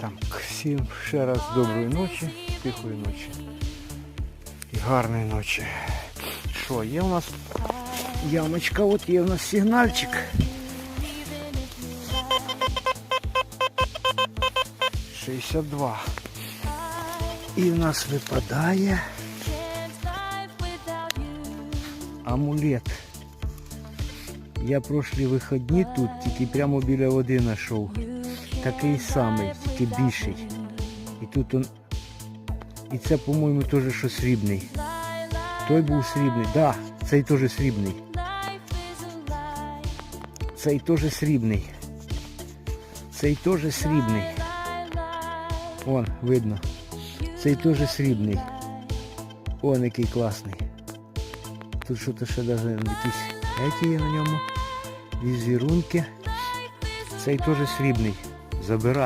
Так, всім ще раз доброї ночі, тихої ночі і гарної ночі. Що, є у нас ямочка, от є у нас сигнальчик. Шістдесят два. І в нас випадає амулет. Я прошлі вихідні тут тільки прямо біля води знайшов. Такий самий, тільки більший. І тут он. І це, по-моєму, теж що срібний. Той був срібний. Да, цей теж срібний. Цей теж срібний. Цей теж срібний. Вон, видно. Цей теж срібний. Он який класний. Тут що-то ще навіть якісь еті на ньому. Візерунки. Цей теж срібний. Забирай.